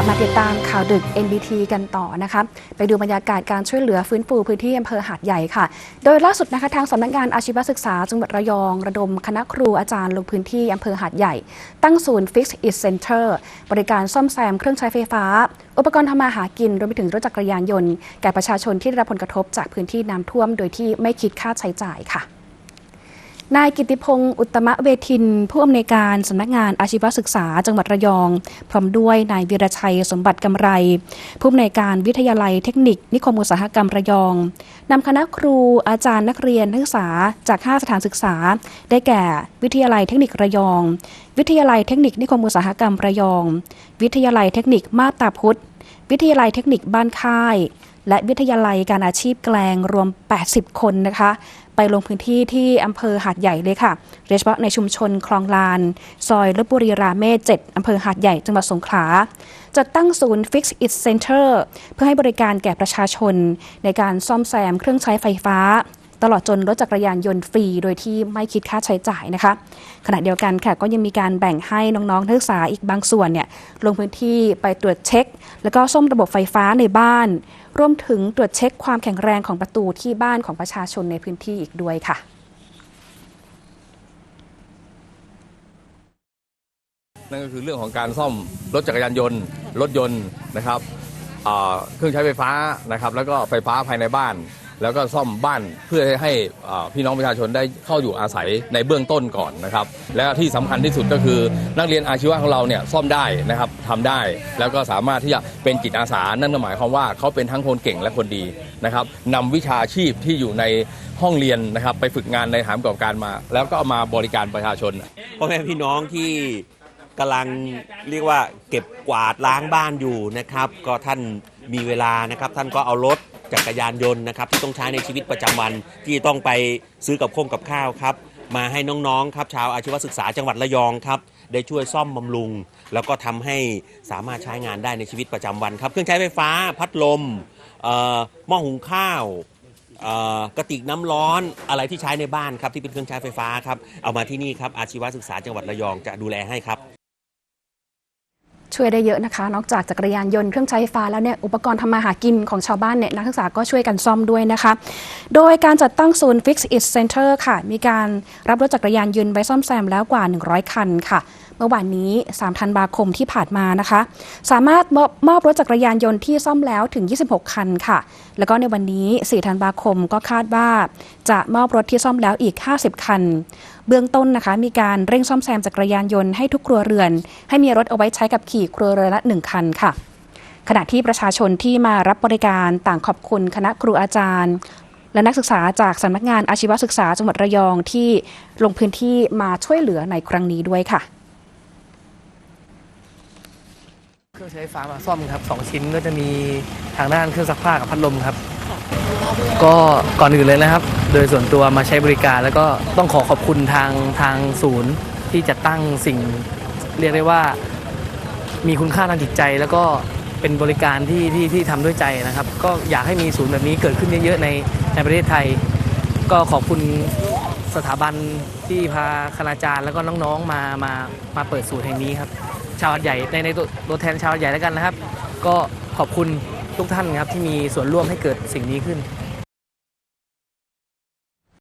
ลับมาติดตามข่าวดึก NBT กันต่อนะคะไปดูบรรยากาศการช่วยเหลือฟื้นฟูพื้นที่อำเภอหาดใหญ่ค่ะ โดยล่าสุดนะคะทางสำนักงานอาชีวศึกษาจังหวัดระยอง ระดมคณะครูอาจารย์ลงพื้นที่อำเภอหาดใหญ่ ตั้งศูนย์ Fix It Center บริการซ่อมแซมเครื่องใช้ไฟฟ้า อุปกรณ์ทำมาหากินรวมไปถึงรถจักรยานยนต์แก่ประชาชนที่ได้รับผลกระทบจากพื้นที่น้ำท่วม โดยที่ไม่คิดค่าใช้จ่ายค่ะ นายกิติพงศ์อุตมะเวทิน ผู้อำนวยการสำนักงานอาชีวศึกษาจังหวัดระยอง พร้อมด้วยนายวีรชัยสมบัติกำไร ผู้อำนวยการวิทยาลัยเทคนิค นิคมอุตสาหกรรมระยองนำคณะครูอาจารย์นักเรียนนักศึกษาจาก 5 สถานศึกษา ได้แก่ วิทยาลัยเทคนิคระยอง วิทยาลัยเทคนิคนิคมอุตสาหกรรมระยอง วิทยาลัยเทคนิคมาบตาพุธวิทยาลัยเทคนิคบ้านค่าย และวิทยาลัยการอาชีพแกลงรวม 80 คนนะคะ ไปลงพื้นที่ที่อำเภอหาดใหญ่เลยค่ะโดยเฉพาะในชุมชนคลองลาน ซอยลบบุรีราเมศ7อำเภอหาดใหญ่จังหวัดสงขลาจัดตั้งศูนย์ Fix It Center เพื่อให้บริการแก่ประชาชน ในการซ่อมแซมเครื่องใช้ไฟฟ้า ตลอดจนรถจักรยานยนต์ฟรี โดยที่ไม่คิดค่าใช้จ่ายนะคะ ขณะเดียวกันค่ะก็ยังมีการแบ่งให้น้องๆนักศึกษาอีกบางส่วนเนี่ยลงพื้นที่ไปตรวจเช็ค แล้วก็ซ่อมระบบไฟฟ้าในบ้าน รวมถึงตรวจเช็คความแข็งแรงของประตูที่บ้านของประชาชนในพื้นที่อีกด้วยค่ะนั่นก็คือเรื่องของการซ่อมรถจักรยานยนต์ รถยนต์นะครับเครื่องใช้ไฟฟ้านะครับ แล้วก็ไฟฟ้าภายในบ้าน แล้วก็ซ่อมบ้านเพื่อให้พี่น้องประชาชนได้เข้าอยู่อาศัยในเบื้องต้นก่อนนะครับ และที่สำคัญที่สุดก็คือนักเรียนอาชีวะของเราเนี่ยซ่อมได้นะครับทำได้ แล้วก็สามารถที่จะเป็นจิตอาสานั่นก็หมายความว่าเขาเป็นทั้งคนเก่งและคนดีนะครับนำวิชาชีพที่อยู่ในห้องเรียนนะครับ ไปฝึกงานในฐานประกอบการมา แล้วก็เอามาบริการประชาชนพ่อแม่พี่น้องที่กำลังเรียกว่าเก็บกวาดล้างบ้านอยู่นะครับ ก็ท่านมีเวลานะครับ ท่านก็เอารถ จักรยานยนต์นะครับที่ต้องใช้ในชีวิตประจำวันที่ต้องไปซื้อกับข้งกับข้าวครับมาให้น้องๆครับชาวอาชีวศึกษาจังหวัดระยองครับได้ช่วยซ่อมบำรุง แล้วก็ทำให้สามารถใช้งานได้ในชีวิตประจำวันครับ เครื่องใช้ไฟฟ้าพัดลมหม้อหุงข้าวกระติกน้ำร้อนอะไรที่ใช้ในบ้านครับที่เป็นเครื่องใช้ไฟฟ้าครับเอามาที่นี่ครับอาชีวศึกษาจังหวัดระยองจะดูแลให้ครับ ช่วยได้เยอะนะคะ นอกจากจักรยานยนต์เครื่องใช้ไฟฟ้าแล้วเนี่ยอุปกรณ์ทำมาหากินของชาวบ้านเนี่ยนักศึกษาก็ช่วยกันซ่อมด้วยนะคะ โดยการจัดตั้งศูนย์ Fix It Center ค่ะ มีการรับรถจักรยานยนต์ไว้ซ่อมแซมแล้วกว่า 100 คันค่ะ เมื่อวานนี้ 3 ธันวาคมที่ผ่านมานะคะ สามารถมอบมอบรถจักรยานยนต์ที่ซ่อมแล้วถึง 26 คันค่ะ แล้วก็ในวันนี้ 4 ธันวาคมก็คาดว่า จะมอบรถที่ซ่อมแล้วอีก 50 คัน เบื้องต้นนะคะ มีการเร่งซ่อมแซมจักรยานยนต์ให้ทุกครัวเรือน ให้มีรถเอาไว้ใช้กับขี่ครัวเรือนละหนึ่งคันค่ะ ขณะที่ประชาชนที่มารับบริการต่างขอบคุณคณะครูอาจารย์ และนักศึกษาจากสำนักงานอาชีวศึกษาจังหวัดระยองที่ลงพื้นที่มาช่วยเหลือในครั้งนี้ด้วยค่ะเครื่องใช้ไฟฟ้ามาซ่อมครับสองชิ้นก็จะมีทางด้านเครื่องซักผ้ากับพัดลมครับ ก็ก่อนอื่นเลยนะครับ โดยส่วนตัวมาใช้บริการแล้วก็ต้องขอขอบคุณทางทางศูนย์ที่จัดตั้งสิ่งเรียกได้ว่ามีคุณค่าทางจิตใจ แล้วก็เป็นบริการที่ที่ที่ทำด้วยใจนะครับ ก็อยากให้มีศูนย์แบบนี้เกิดขึ้นเยอะๆในในประเทศไทย ก็ขอบคุณสถาบันที่พาคณาจารย์แล้วก็น้องๆมามามาเปิดศูนย์แห่งนี้ครับ ชาวใหญ่ในในตัวตัวแทนชาวใหญ่แล้วกันนะครับ ก็ขอบคุณ ทุกท่านครับที่มีส่วนร่วมให้เกิดสิ่งนี้ขึ้น